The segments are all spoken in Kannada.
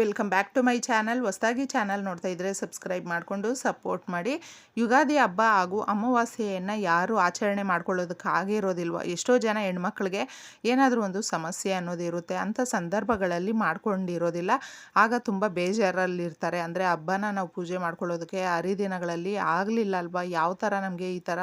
Welcome back to my channel ಹೊಸದಾಗಿ ಚಾನಲ್ ನೋಡ್ತಾ ಇದ್ದರೆ ಸಬ್ಸ್ಕ್ರೈಬ್ ಮಾಡಿಕೊಂಡು ಸಪೋರ್ಟ್ ಮಾಡಿ. ಯುಗಾದಿ ಹಬ್ಬ ಹಾಗೂ ಅಮಾವಾಸ್ಯೆಯನ್ನು ಯಾರು ಆಚರಣೆ ಮಾಡ್ಕೊಳ್ಳೋದಕ್ಕೆ ಮಾಡ್ಕೊಳ್ಳೋದಕ್ಕಾಗಿರೋದಿಲ್ವ ಎಷ್ಟೋ ಜನ ಹೆಣ್ಮಕ್ಳಿಗೆ ಏನಾದರೂ ಒಂದು ಸಮಸ್ಯೆ ಅನ್ನೋದು ಇರುತ್ತೆ. ಅಂಥ ಸಂದರ್ಭಗಳಲ್ಲಿ ಮಾಡ್ಕೊಂಡಿರೋದಿಲ್ಲ. ಆಗ ತುಂಬ ಬೇಜಾರಲ್ಲಿರ್ತಾರೆ. ಅಂದರೆ ಹಬ್ಬನ ನಾವು ಪೂಜೆ ಮಾಡ್ಕೊಳ್ಳೋದಕ್ಕೆ ಹರಿದಿನಗಳಲ್ಲಿ ಆಗಲಿಲ್ಲ ಅಲ್ವಾ? ಯಾವ ಥರ ನಮಗೆ ಈ ಥರ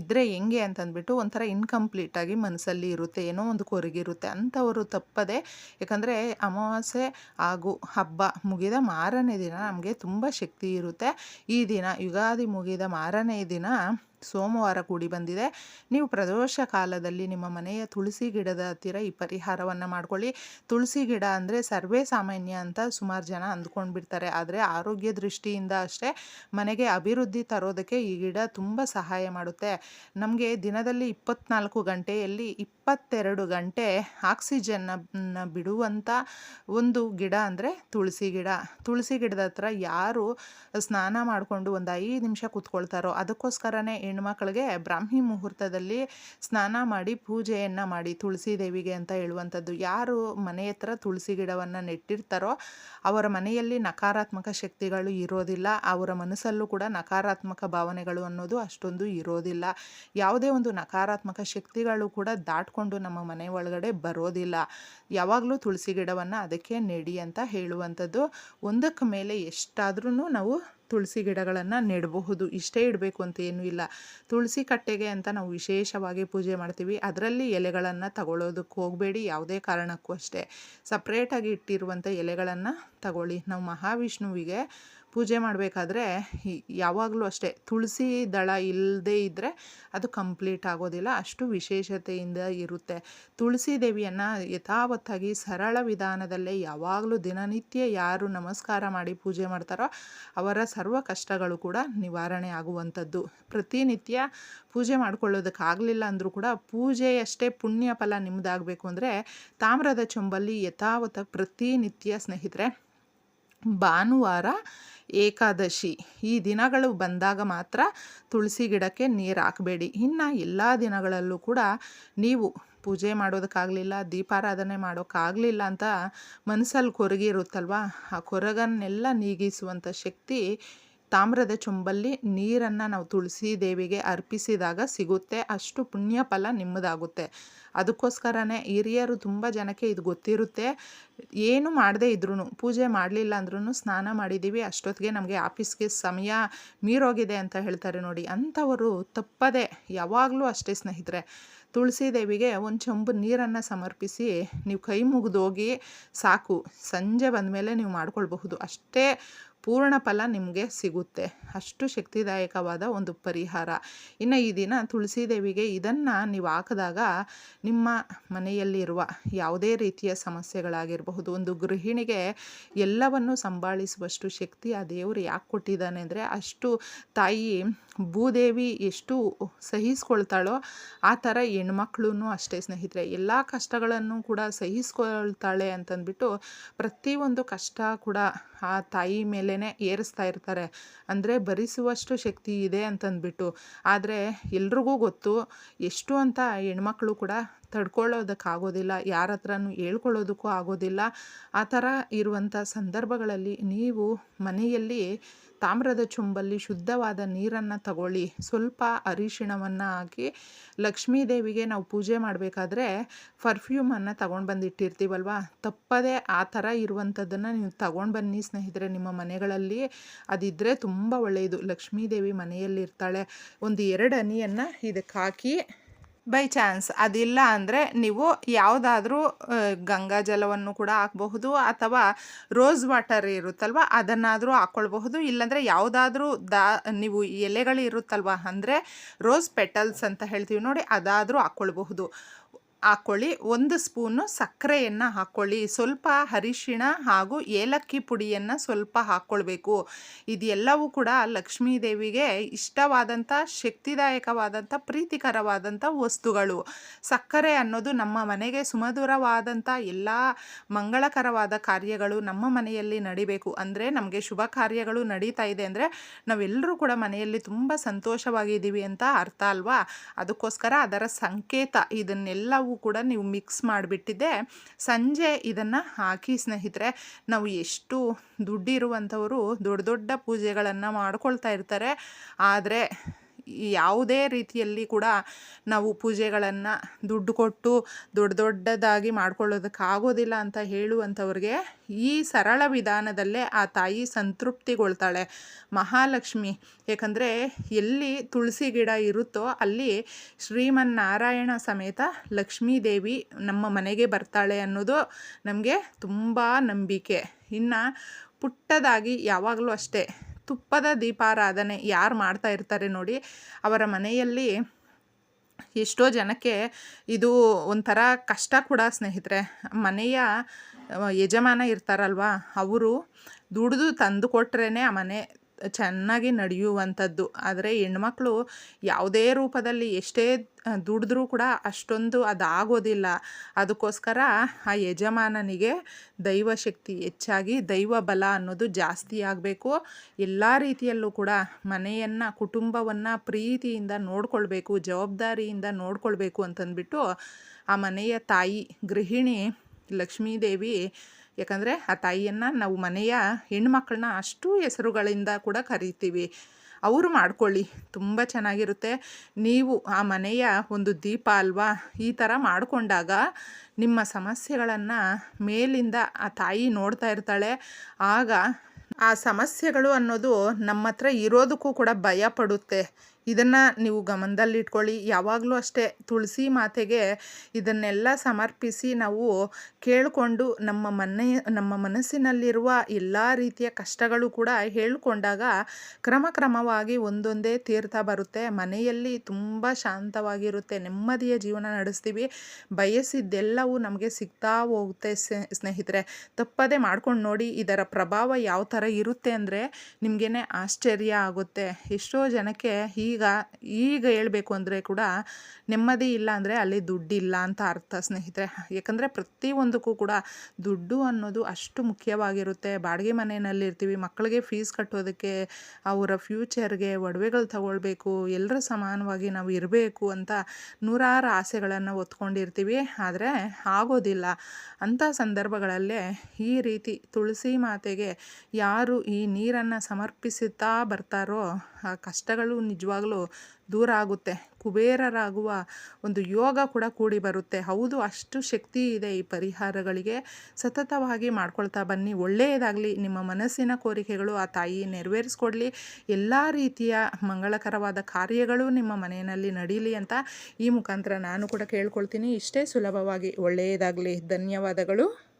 ಇದ್ದರೆ ಹೆಂಗೆ ಅಂತಂದ್ಬಿಟ್ಟು ಒಂಥರ ಇನ್ಕಂಪ್ಲೀಟಾಗಿ ಮನಸ್ಸಲ್ಲಿ ಇರುತ್ತೆ. ಏನೋ ಒಂದು ಕೊರಗಿರುತ್ತೆ. ಅಂಥವರು ತಪ್ಪದೆ. ಯಾಕಂದರೆ ಅಮಾವಾಸ್ಯೆ ಹಾಗೂ ಹಬ್ಬ ಮುಗಿದ ಮಾರನೇ ದಿನ ನಮಗೆ ತುಂಬ ಶಕ್ತಿ ಇರುತ್ತೆ. ಈ ದಿನ ಯುಗಾದಿ ಮುಗಿದ ಮಾರನೇ ದಿನ ಸೋಮವಾರ ಕೂಡಿ ಬಂದಿದೆ. ನೀವು ಪ್ರದೋಷ ಕಾಲದಲ್ಲಿ ನಿಮ್ಮ ಮನೆಯ ತುಳಸಿ ಗಿಡದ ಹತ್ತಿರ ಈ ಪರಿಹಾರವನ್ನು ಮಾಡ್ಕೊಳ್ಳಿ. ತುಳಸಿ ಗಿಡ ಅಂದರೆ ಸರ್ವೇ ಸಾಮಾನ್ಯ ಅಂತ ಸುಮಾರು ಜನ ಅಂದ್ಕೊಂಡು ಬಿಡ್ತಾರೆ ಆದರೆ ಆರೋಗ್ಯ ದೃಷ್ಟಿಯಿಂದ ಅಷ್ಟೇ ಮನೆಗೆ ಅಭಿವೃದ್ಧಿ ತರೋದಕ್ಕೆ ಈ ಗಿಡ ತುಂಬ ಸಹಾಯ ಮಾಡುತ್ತೆ. ನಮಗೆ ದಿನದಲ್ಲಿ ಇಪ್ಪತ್ನಾಲ್ಕು ಗಂಟೆಯಲ್ಲಿ ಇಪ್ಪತ್ತೆರಡು ಗಂಟೆ ಆಕ್ಸಿಜನ್ನ ಬಿಡುವಂಥ ಒಂದು ಗಿಡ ಅಂದರೆ ತುಳಸಿ ಗಿಡ. ತುಳಸಿ ಗಿಡದ ಹತ್ರ ಯಾರು ಸ್ನಾನ ಮಾಡಿಕೊಂಡು ಒಂದು ಐದು ನಿಮಿಷ ಕೂತ್ಕೊಳ್ತಾರೋ ಅದಕ್ಕೋಸ್ಕರನೇ ಹೆಣ್ಮಕ್ಳಿಗೆ ಬ್ರಾಹ್ಮಿ ಮುಹೂರ್ತದಲ್ಲಿ ಸ್ನಾನ ಮಾಡಿ ಪೂಜೆಯನ್ನು ಮಾಡಿ ತುಳಸಿ ದೇವಿಗೆ ಅಂತ ಹೇಳುವಂಥದ್ದು. ಯಾರು ಮನೆ ಹತ್ರ ತುಳಸಿ ಗಿಡವನ್ನು ನೆಟ್ಟಿರ್ತಾರೋ ಅವರ ಮನೆಯಲ್ಲಿ ನಕಾರಾತ್ಮಕ ಶಕ್ತಿಗಳು ಇರೋದಿಲ್ಲ. ಅವರ ಮನಸ್ಸಲ್ಲೂ ಕೂಡ ನಕಾರಾತ್ಮಕ ಭಾವನೆಗಳು ಅನ್ನೋದು ಅಷ್ಟೊಂದು ಇರೋದಿಲ್ಲ. ಯಾವುದೇ ಒಂದು ನಕಾರಾತ್ಮಕ ಶಕ್ತಿಗಳು ಕೂಡ ದಾಟ್ಕೊಂಡು ನಮ್ಮ ಮನೆ ಒಳಗಡೆ ಬರೋದಿಲ್ಲ. ಯಾವಾಗಲೂ ತುಳಸಿ ಗಿಡವನ್ನು ಅದಕ್ಕೆ ನೆಡಿ ಅಂತ ಹೇಳುವಂಥದ್ದು. ಒಂದಕ್ಕೆ ಮೇಲೆ ಎಷ್ಟಾದ್ರೂ ನಾವು ತುಳಸಿ ಗಿಡಗಳನ್ನು ನೆಡಬಹುದು. ಇಷ್ಟೇ ಇಡಬೇಕು ಅಂತ ಏನೂ ಇಲ್ಲ. ತುಳಸಿ ಕಟ್ಟೆಗೆ ಅಂತ ನಾವು ವಿಶೇಷವಾಗಿ ಪೂಜೆ ಮಾಡ್ತೀವಿ. ಅದರಲ್ಲಿ ಎಲೆಗಳನ್ನು ತಗೊಳ್ಳೋದಕ್ಕೆ ಹೋಗಬೇಡಿ. ಯಾವುದೇ ಕಾರಣಕ್ಕೂ ಅಷ್ಟೇ. ಸಪ್ರೇಟಾಗಿ ಇಟ್ಟಿರುವಂಥ ಎಲೆಗಳನ್ನು ತಗೊಳ್ಳಿ. ನಾವು ಮಹಾವಿಷ್ಣುವಿಗೆ ಪೂಜೆ ಮಾಡಬೇಕಾದ್ರೆ ಯಾವಾಗಲೂ ಅಷ್ಟೇ ತುಳಸಿ ದಳ ಇಲ್ಲದೇ ಇದ್ದರೆ ಅದು ಕಂಪ್ಲೀಟ್ ಆಗೋದಿಲ್ಲ. ಅಷ್ಟು ವಿಶೇಷತೆಯಿಂದ ಇರುತ್ತೆ. ತುಳಸಿ ದೇವಿಯನ್ನು ಯಥಾವತ್ತಾಗಿ ಸರಳ ವಿಧಾನದಲ್ಲೇ ಯಾವಾಗಲೂ ದಿನನಿತ್ಯ ಯಾರು ನಮಸ್ಕಾರ ಮಾಡಿ ಪೂಜೆ ಮಾಡ್ತಾರೋ ಅವರ ಸರ್ವ ಕಷ್ಟಗಳು ಕೂಡ ನಿವಾರಣೆ ಆಗುವಂಥದ್ದು. ಪ್ರತಿನಿತ್ಯ ಪೂಜೆ ಮಾಡ್ಕೊಳ್ಳೋದಕ್ಕಾಗಲಿಲ್ಲ ಅಂದರೂ ಕೂಡ ಪೂಜೆಯಷ್ಟೇ ಪುಣ್ಯ ಫಲ ನಿಮ್ಮದಾಗಬೇಕು ಅಂದರೆ ತಾಮ್ರದ ಚೊಂಬಲ್ಲಿ ಯಥಾವತ್ತ ಪ್ರತಿನಿತ್ಯ ಸ್ನೇಹಿತರೆ ಭಾನುವಾರ ಏಕಾದಶಿ. ಈ ದಿನಗಳು ಬಂದಾಗ ಮಾತ್ರ ತುಳಸಿ ಗಿಡಕ್ಕೆ ನೀರು ಹಾಕಬೇಡಿ. ಇನ್ನು ಎಲ್ಲ ದಿನಗಳಲ್ಲೂ ಕೂಡ ನೀವು ಪೂಜೆ ಮಾಡೋದಕ್ಕಾಗಲಿಲ್ಲ, ದೀಪಾರಾಧನೆ ಮಾಡೋಕ್ಕಾಗಲಿಲ್ಲ ಅಂತ ಮನಸ್ಸಲ್ಲಿ ಕೊರಗಿರುತ್ತಲ್ವ ಆ ಕೊರಗನ್ನೆಲ್ಲ ನೀಗಿಸುವಂಥ ಶಕ್ತಿ ತಾಮ್ರದ ಚೊಂಬಲ್ಲಿ ನೀರನ್ನು ನಾವು ತುಳಸಿ ದೇವಿಗೆ ಅರ್ಪಿಸಿದಾಗ ಸಿಗುತ್ತೆ. ಅಷ್ಟು ಪುಣ್ಯ ಫಲ ನಿಮ್ಮದಾಗುತ್ತೆ. ಅದಕ್ಕೋಸ್ಕರನೇ ಹಿರಿಯರು ತುಂಬ ಜನಕ್ಕೆ ಇದು ಗೊತ್ತಿರುತ್ತೆ. ಏನು ಮಾಡದೇ ಇದ್ರೂ ಪೂಜೆ ಮಾಡಲಿಲ್ಲ ಅಂದ್ರೂ ಸ್ನಾನ ಮಾಡಿದ್ದೀವಿ, ಅಷ್ಟೊತ್ತಿಗೆ ನಮಗೆ ಆಫೀಸ್ಗೆ ಸಮಯ ಮೀರೋಗಿದೆ ಅಂತ ಹೇಳ್ತಾರೆ ನೋಡಿ. ಅಂಥವರು ತಪ್ಪದೆ ಯಾವಾಗಲೂ ಅಷ್ಟೇ ಸ್ನೇಹಿತರೆ. ತುಳಸಿ ದೇವಿಗೆ ಒಂದು ಚೊಂಬು ನೀರನ್ನು ಸಮರ್ಪಿಸಿ ನೀವು ಕೈ ಮುಗಿದೋಗಿ ಸಾಕು. ಸಂಜೆ ಬಂದಮೇಲೆ ನೀವು ಮಾಡ್ಕೊಳ್ಬಹುದು. ಅಷ್ಟೇ ಪೂರ್ಣ ಫಲ ನಿಮಗೆ ಸಿಗುತ್ತೆ. ಅಷ್ಟು ಶಕ್ತಿದಾಯಕವಾದ ಒಂದು ಪರಿಹಾರ. ಇನ್ನು ಈ ದಿನ ತುಳಸಿ ದೇವಿಗೆ ಇದನ್ನು ನೀವು ಹಾಕಿದಾಗ ನಿಮ್ಮ ಮನೆಯಲ್ಲಿರುವ ಯಾವುದೇ ರೀತಿಯ ಸಮಸ್ಯೆಗಳಾಗಿರಬಹುದು, ಒಂದು ಗೃಹಿಣಿಗೆ ಎಲ್ಲವನ್ನು ಸಂಭಾಳಿಸುವಷ್ಟು ಶಕ್ತಿ ಆ ದೇವರು ಯಾಕೆ ಕೊಟ್ಟಿದ್ದಾನೆ ಅಂದರೆ ಅಷ್ಟು ತಾಯಿ ಭೂದೇವಿ ಎಷ್ಟು ಸಹಿಸ್ಕೊಳ್ತಾಳೋ ಆ ಥರ ಹೆಣ್ಮಕ್ಳು ಅಷ್ಟೇ ಸ್ನೇಹಿತರೆ. ಎಲ್ಲ ಕಷ್ಟಗಳನ್ನು ಕೂಡ ಸಹಿಸ್ಕೊಳ್ತಾಳೆ ಅಂತಂದ್ಬಿಟ್ಟು ಪ್ರತಿಯೊಂದು ಕಷ್ಟ ಕೂಡ ಆ ತಾಯಿ ಮೇಲೇ ಏರಿಸ್ತಾ ಇರ್ತಾರೆ. ಅಂದರೆ ಭರಿಸುವಷ್ಟು ಶಕ್ತಿ ಇದೆ ಅಂತಂದ್ಬಿಟ್ಟು. ಆದರೆ ಎಲ್ರಿಗೂ ಗೊತ್ತು ಎಷ್ಟು ಅಂತ ಹೆಣ್ಮಕ್ಳು ಕೂಡ ತಡ್ಕೊಳ್ಳೋದಕ್ಕಾಗೋದಿಲ್ಲ, ಯಾರ ಹತ್ರನೂ ಹೇಳ್ಕೊಳ್ಳೋದಕ್ಕೂ ಆಗೋದಿಲ್ಲ. ಆ ಥರ ಇರುವಂಥ ಸಂದರ್ಭಗಳಲ್ಲಿ ನೀವು ಮನೆಯಲ್ಲಿ ತಾಮ್ರದ ಚುಂಬಲ್ಲಿ ಶುದ್ಧವಾದ ನೀರನ್ನು ತಗೊಳ್ಳಿ. ಸ್ವಲ್ಪ ಅರಿಶಿಣವನ್ನು ಹಾಕಿ ಲಕ್ಷ್ಮೀ ದೇವಿಗೆ ನಾವು ಪೂಜೆ ಮಾಡಬೇಕಾದ್ರೆ ಪರ್ಫ್ಯೂಮನ್ನು ತಗೊಂಡು ಬಂದಿಟ್ಟಿರ್ತೀವಲ್ವ? ತಪ್ಪದೇ ಆ ಥರ ಇರುವಂಥದ್ದನ್ನು ನೀವು ತಗೊಂಡು ಬನ್ನಿ ಸ್ನೇಹಿತರೆ, ನಿಮ್ಮ ಮನೆಗಳಲ್ಲಿ. ಅದಿದ್ದರೆ ತುಂಬ ಒಳ್ಳೆಯದು ಲಕ್ಷ್ಮೀ ದೇವಿ ಮನೆಯಲ್ಲಿರ್ತಾಳೆ. ಒಂದು ಎರಡು ಹನಿಯನ್ನು ಇದಕ್ಕೆ ಹಾಕಿ ಬೈ ಚಾನ್ಸ್ ಅದಿಲ್ಲ ಅಂದರೆ ನೀವು ಯಾವುದಾದ್ರೂ ಗಂಗಾ ಜಲವನ್ನು ಕೂಡ ಹಾಕಬಹುದು ಅಥವಾ ರೋಸ್ ವಾಟರ್ ಇರುತ್ತಲ್ವ, ಅದನ್ನಾದರೂ ಹಾಕ್ಕೊಳ್ಬಹುದು ಇಲ್ಲಾಂದರೆ ಯಾವುದಾದ್ರೂ ದಾ, ನೀವು ಎಲೆಗಳು ಇರುತ್ತಲ್ವ ಅಂದರೆ ರೋಸ್ ಪೆಟಲ್ಸ್ ಅಂತ ಹೇಳ್ತೀವಿ ನೋಡಿ, ಅದಾದರೂ ಹಾಕ್ಕೊಳ್ಬಹುದು ಹಾಕ್ಕೊಳ್ಳಿ ಒಂದು ಸ್ಪೂನು ಸಕ್ಕರೆಯನ್ನು ಹಾಕ್ಕೊಳ್ಳಿ ಸ್ವಲ್ಪ ಅರಿಶಿಣ ಹಾಗೂ ಏಲಕ್ಕಿ ಪುಡಿಯನ್ನು ಸ್ವಲ್ಪ ಹಾಕ್ಕೊಳ್ಬೇಕು ಇದೆಲ್ಲವೂ ಕೂಡ ಲಕ್ಷ್ಮೀ ದೇವಿಗೆ ಇಷ್ಟವಾದಂಥ ಶಕ್ತಿದಾಯಕವಾದಂಥ ಪ್ರೀತಿಕರವಾದಂಥ ವಸ್ತುಗಳು. ಸಕ್ಕರೆ ಅನ್ನೋದು ನಮ್ಮ ಮನೆಗೆ ಸುಮಧುರವಾದಂಥ ಎಲ್ಲ ಮಂಗಳಕರವಾದ ಕಾರ್ಯಗಳು ನಮ್ಮ ಮನೆಯಲ್ಲಿ ನಡಿಬೇಕು. ಅಂದರೆ ನಮಗೆ ಶುಭ ಕಾರ್ಯಗಳು ನಡೀತಾ ಇದೆ ಅಂದರೆ ನಾವೆಲ್ಲರೂ ಕೂಡ ಮನೆಯಲ್ಲಿ ತುಂಬ ಸಂತೋಷವಾಗಿದ್ದೀವಿ ಅಂತ ಅರ್ಥ ಅಲ್ವಾ? ಅದಕ್ಕೋಸ್ಕರ ಅದರ ಸಂಕೇತ ಇದನ್ನೆಲ್ಲವೂ ಎಲ್ಲವೂ ಕೂಡ ನೀವು ಮಿಕ್ಸ್ ಮಾಡಿಬಿಟ್ಟಿದ್ದೆ. ಸಂಜೆ ಇದನ್ನು ಹಾಕಿ ಸ್ನೇಹಿತರೆ, ನಾವು ಎಷ್ಟು ದುಡ್ಡಿರುವಂಥವರು ದೊಡ್ಡ ದೊಡ್ಡ ಪೂಜೆಗಳನ್ನು ಮಾಡ್ಕೊಳ್ತಾ ಇರ್ತಾರೆ. ಆದರೆ ಯಾವುದೇ ರೀತಿಯಲ್ಲಿ ಕೂಡ ನಾವು ಪೂಜೆಗಳನ್ನು ದುಡ್ಡು ಕೊಟ್ಟು ದೊಡ್ಡ ದೊಡ್ಡದಾಗಿ ಮಾಡ್ಕೊಳ್ಳೋದಕ್ಕಾಗೋದಿಲ್ಲ ಅಂತ ಹೇಳುವಂಥವ್ರಿಗೆ ಈ ಸರಳ ವಿಧಾನದಲ್ಲೇ ಆ ತಾಯಿ ಸಂತೃಪ್ತಿಗೊಳ್ತಾಳೆ. ಮಹಾಲಕ್ಷ್ಮಿ, ಏಕೆಂದರೆ ಎಲ್ಲಿ ತುಳಸಿ ಗಿಡ ಇರುತ್ತೋ ಅಲ್ಲಿ ಶ್ರೀಮನ್ನಾರಾಯಣ ಸಮೇತ ಲಕ್ಷ್ಮೀದೇವಿ ನಮ್ಮ ಮನೆಗೆ ಬರ್ತಾಳೆ ಅನ್ನೋದು ನಮಗೆ ತುಂಬ ನಂಬಿಕೆ. ಇನ್ನು ಪುಟ್ಟದಾಗಿ ಯಾವಾಗಲೂ ಅಷ್ಟೇ. ತುಪ್ಪದ ದೀಪಾರಾಧನೆ ಯಾರು ಮಾಡ್ತಾ ಇರ್ತಾರೆ ನೋಡಿ, ಅವರ ಮನೆಯಲ್ಲಿ ಎಷ್ಟೋ ಜನಕ್ಕೆ ಇದು ಒಂಥರ ಕಷ್ಟ ಕೂಡ ಸ್ನೇಹಿತರೆ. ಮನೆಯ, ಯಜಮಾನ ಇರ್ತಾರಲ್ವ, ಅವರು ದುಡಿದು ತಂದು ಕೊಟ್ರೇ ಆ ಮನೆ ಚೆನ್ನಾಗಿ ನಡೆಯುವಂಥದ್ದು. ಆದರೆ ಹೆಣ್ಮಕ್ಳು ಯಾವುದೇ ರೂಪದಲ್ಲಿ ಎಷ್ಟೇ ದುಡಿದ್ರೂ ಕೂಡ ಅಷ್ಟೊಂದು ಅದಾಗೋದಿಲ್ಲ. ಅದಕ್ಕೋಸ್ಕರ ಆ ಯಜಮಾನನಿಗೆ ದೈವಶಕ್ತಿ ಹೆಚ್ಚಾಗಿ, ದೈವ ಬಲ ಅನ್ನೋದು ಜಾಸ್ತಿ ಆಗಬೇಕು. ಎಲ್ಲ ರೀತಿಯಲ್ಲೂ ಕೂಡ ಮನೆಯನ್ನು, ಕುಟುಂಬವನ್ನು ಪ್ರೀತಿಯಿಂದ ನೋಡ್ಕೊಳ್ಬೇಕು, ಜವಾಬ್ದಾರಿಯಿಂದ ನೋಡ್ಕೊಳ್ಬೇಕು ಅಂತಂದ್ಬಿಟ್ಟು ಆ ಮನೆಯ ತಾಯಿ ಗೃಹಿಣಿ ಲಕ್ಷ್ಮೀದೇವಿ ಯಾಕಂದರೆ ಆ ತಾಯಿಯನ್ನು ನಾವು ಮನೆಯ ಹೆಣ್ಮಕ್ಳನ್ನ ಅಷ್ಟು ಹೆಸರುಗಳಿಂದ ಕೂಡ ಕರಿತೀವಿ. ಅವರು ಮಾಡ್ಕೊಳ್ಳಿ, ತುಂಬ ಚೆನ್ನಾಗಿರುತ್ತೆ. ನೀವು ಆ ಮನೆಯ ಒಂದು ದೀಪ ಅಲ್ವಾ, ಈ ಥರ ಮಾಡಿಕೊಂಡಾಗ ನಿಮ್ಮ ಸಮಸ್ಯೆಗಳನ್ನು ಮೇಲಿಂದ ಆ ತಾಯಿ ನೋಡ್ತಾ ಇರ್ತಾಳೆ. ಆಗ ಆ ಸಮಸ್ಯೆಗಳು ಅನ್ನೋದು ನಮ್ಮ ಹತ್ರ ಇರೋದಕ್ಕೂ ಕೂಡ ಭಯ ಪಡುತ್ತೆ. ಇದನ್ನು ನೀವು ಗಮನದಲ್ಲಿಟ್ಕೊಳ್ಳಿ. ಯಾವಾಗಲೂ ಅಷ್ಟೇ ತುಳಸಿ ಮಾತೆಗೆ ಇದನ್ನೆಲ್ಲ ಸಮರ್ಪಿಸಿ ನಾವು ಕೇಳಿಕೊಂಡು ನಮ್ಮ ಮನೆ, ನಮ್ಮ ಮನಸ್ಸಿನಲ್ಲಿರುವ ಎಲ್ಲ ರೀತಿಯ ಕಷ್ಟಗಳು ಕೂಡ ಹೇಳಿಕೊಂಡಾಗ ಕ್ರಮ ಕ್ರಮವಾಗಿ ಒಂದೊಂದೇ ತೀರ್ಥ ಬರುತ್ತೆ. ಮನೆಯಲ್ಲಿ ತುಂಬ ಶಾಂತವಾಗಿರುತ್ತೆ. ನೆಮ್ಮದಿಯ ಜೀವನ ನಡೆಸ್ತೀವಿ. ಬಯಸಿದ್ದೆಲ್ಲವೂ ನಮಗೆ ಸಿಗ್ತಾ ಹೋಗುತ್ತೆ ಸ್ನೇಹಿತರೆ. ತಪ್ಪದೇ ಮಾಡ್ಕೊಂಡು ನೋಡಿ ಇದರ ಪ್ರಭಾವ ಯಾವ ಥರ ಇರುತ್ತೆ ಅಂದರೆ ನಿಮಗೇನೆ ಆಶ್ಚರ್ಯ ಆಗುತ್ತೆ. ಎಷ್ಟೋ ಜನಕ್ಕೆ ಈ ಈಗ ಈಗ ಹೇಳಬೇಕು ಅಂದರೆ ಕೂಡ ನೆಮ್ಮದಿ ಇಲ್ಲ ಅಂದರೆ ಅಲ್ಲಿ ದುಡ್ಡಿಲ್ಲ ಅಂತ ಅರ್ಥ ಸ್ನೇಹಿತರೆ. ಯಾಕಂದರೆ ಪ್ರತಿಯೊಂದಕ್ಕೂ ಕೂಡ ದುಡ್ಡು ಅನ್ನೋದು ಅಷ್ಟು ಮುಖ್ಯವಾಗಿರುತ್ತೆ. ಬಾಡಿಗೆ ಮನೆಯಲ್ಲಿರ್ತೀವಿ ಮಕ್ಕಳಿಗೆ ಫೀಸ್ ಕಟ್ಟೋದಕ್ಕೆ, ಅವರ ಫ್ಯೂಚರ್ಗೆ ಒಡವೆಗಳು ತಗೊಳ್ಬೇಕು ಎಲ್ಲರೂ ಸಮಾನವಾಗಿ ನಾವು ಇರಬೇಕು ಅಂತ ನೂರಾರು ಆಸೆಗಳನ್ನು ಹೊತ್ಕೊಂಡಿರ್ತೀವಿ. ಆದರೆ ಆಗೋದಿಲ್ಲ. ಅಂಥ ಸಂದರ್ಭಗಳಲ್ಲೇ ಈ ರೀತಿ ತುಳಸಿ ಮಾತೆಗೆ ಯಾರು ಈ ನೀರನ್ನು ಸಮರ್ಪಿಸುತ್ತಾ ಬರ್ತಾರೋ, ಆ ಕಷ್ಟಗಳು ನಿಜವಾಗ್ಲೂ ದೂರ ಆಗುತ್ತೆ. ಕುಬೇರರಾಗುವ ಒಂದು ಯೋಗ ಕೂಡ ಕೂಡಿ ಬರುತ್ತೆ. ಹೌದು, ಅಷ್ಟು ಶಕ್ತಿ ಇದೆ ಈ ಪರಿಹಾರಗಳಿಗೆ. ಸತತವಾಗಿ ಮಾಡ್ಕೊಳ್ತಾ ಬನ್ನಿ. ಒಳ್ಳೆಯದಾಗಲಿ. ನಿಮ್ಮ ಮನಸ್ಸಿನ ಕೋರಿಕೆಗಳು ಆ ತಾಯಿ ನೆರವೇರಿಸ್ಕೊಡ್ಲಿ. ಎಲ್ಲ ರೀತಿಯ ಮಂಗಳಕರವಾದ ಕಾರ್ಯಗಳು ನಿಮ್ಮ ಮನೆಯಲ್ಲಿ ನಡೀಲಿ ಅಂತ ಈ ಮುಖಾಂತರ ನಾನು ಕೂಡ ಕೇಳ್ಕೊಳ್ತೀನಿ. ಇಷ್ಟೇ ಸುಲಭವಾಗಿ. ಒಳ್ಳೆಯದಾಗಲಿ. ಧನ್ಯವಾದಗಳು.